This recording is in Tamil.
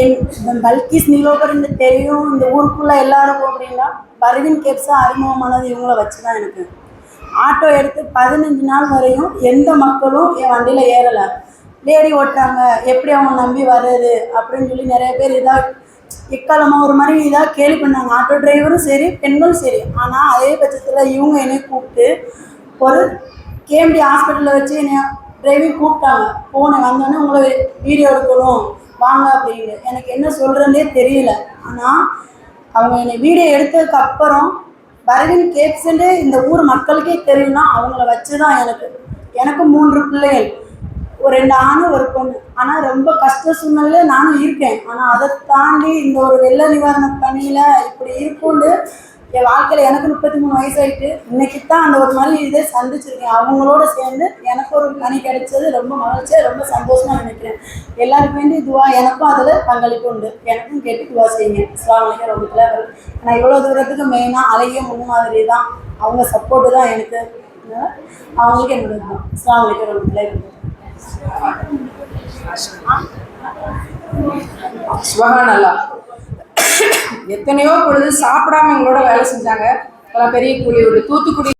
என் பல்கிஸ் நீலோகர்னு தெரியும். இந்த ஊருக்குள்ள எல்லாருக்கும் அப்படின்னா பர்வீன் கேப்ஸாக அறிமுகமானது இவங்கள வச்சு தான் எனக்கு. ஆட்டோ எடுத்து பதினஞ்சு நாள் வரையும் எந்த மக்களும் என் வண்டியில் ஏறலை. லேடி ஓட்டுறாங்க எப்படி அவங்க நம்பி வர்றது? அப்படின்னு சொல்லி நிறைய பேர் இதாக இக்காலமாக ஒரு மாதிரி இதாக கேள்வி பண்ணாங்க. ஆட்டோ டிரைவரும் சரி பெண்களும் சரி. ஆனால் அதே பட்சத்தில் இவங்க என்னை கூப்பிட்டு ஒரு கேஎம்டி ஹாஸ்பிட்டலில் வச்சு என்னை டிரைவிங் கூப்பிட்டாங்க. போனேன் வந்தோடனே உங்களை வீடியோ எடுக்கணும். வாங்க அப்படின்னு. எனக்கு என்ன சொல்கிறதுனே தெரியல. ஆனால் அவங்க என்னை வீடியோ எடுத்ததுக்கு அப்புறம் பரவின் கேப்ஸ்ன்னு இந்த ஊர் மக்களுக்கே தெரியும்னா அவங்கள வச்சு தான் எனக்கு. எனக்கு மூன்று பிள்ளைகள். ஒரு ரெண்டு ஆண் ஒரு பொண்ணு. ஆனால் ரொம்ப கஷ்ட சூழ்நிலையில நானும் இருக்கேன். ஆனால் அதை தாண்டி இந்த ஒரு வெள்ள நிவாரண பணியில் இப்படி இருக்கும்னு என் வாழ்க்கையில் எனக்கு முப்பத்தி மூணு வயசாயிட்டு இன்னைக்கு தான் அந்த ஒரு மாதிரி இதை சந்திச்சிருக்கேன். அவங்களோட சேர்ந்து எனக்கு ஒரு பணி கிடைச்சது. ரொம்ப மகிழ்ச்சியாக ரொம்ப சந்தோஷமாக நினைக்கிறேன். எல்லாருக்கும் வேண்டி இதுவா எனக்கும் அதில் பங்களிப்பு உண்டு. எனக்கும் கேட்டு துவா செய்யுங்க. இஸ்லாமிய ரொம்ப வரும் நான் இவ்வளோ தூரத்துக்கு மெயினாக அழகிய முன்மாதிரி தான் அவங்க சப்போர்ட்டு தான் எனக்கு. அவங்களுக்கு என்னோட தான். இஸ்லாமிய ரொம்ப சுபகான் நல்லா எத்தனையோ பொழுது சாப்பிடாம எங்களோட வேலை செஞ்சாங்க. பெரிய கூலி ஒரு தூத்துக்குடி